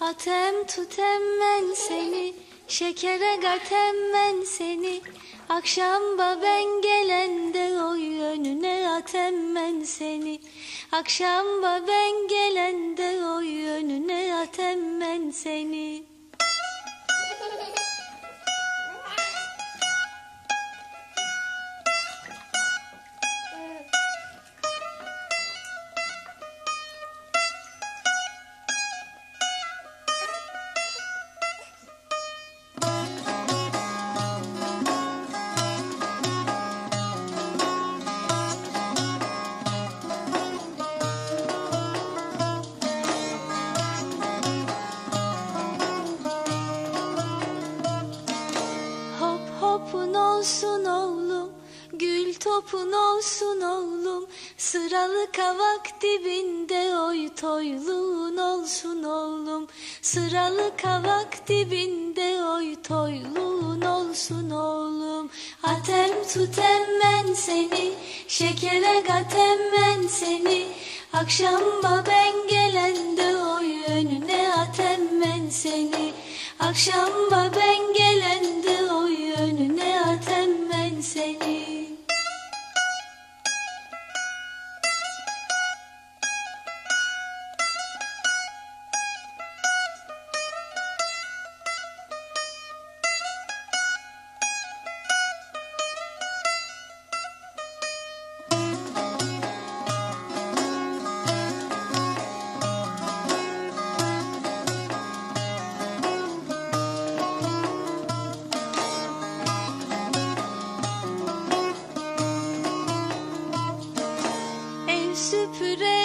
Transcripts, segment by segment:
Atem tutem ben seni, şekere gatem ben seni. Akşamba ben gelende oy önüne atem ben seni. Akşamba ben gelende oy önüne atem ben seni. Olsun oğlum, gül topun olsun oğlum. Sıralı kavak dibinde oy toyluğun olsun oğlum. Sıralı kavak dibinde oy toyluğun olsun oğlum. Atem tutem ben seni, şekere gatem ben seni. Akşamba ben gelende oy önüne atem ben seni. Akşamba ben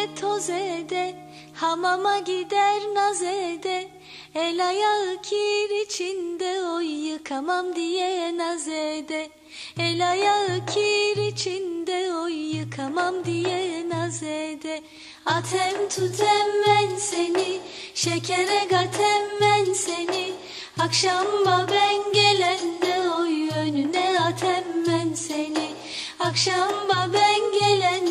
süpüre toz ede, hamama gider naz ede. El ayağı kir içinde oy yıkamam diye naz ede. El ayağı kir içinde oy yıkamam diye naz ede. Atem tutem ben seni, şekere gatem ben seni. Akşamba ben gelende oy önüne atem ben seni. Akşamba ben gelende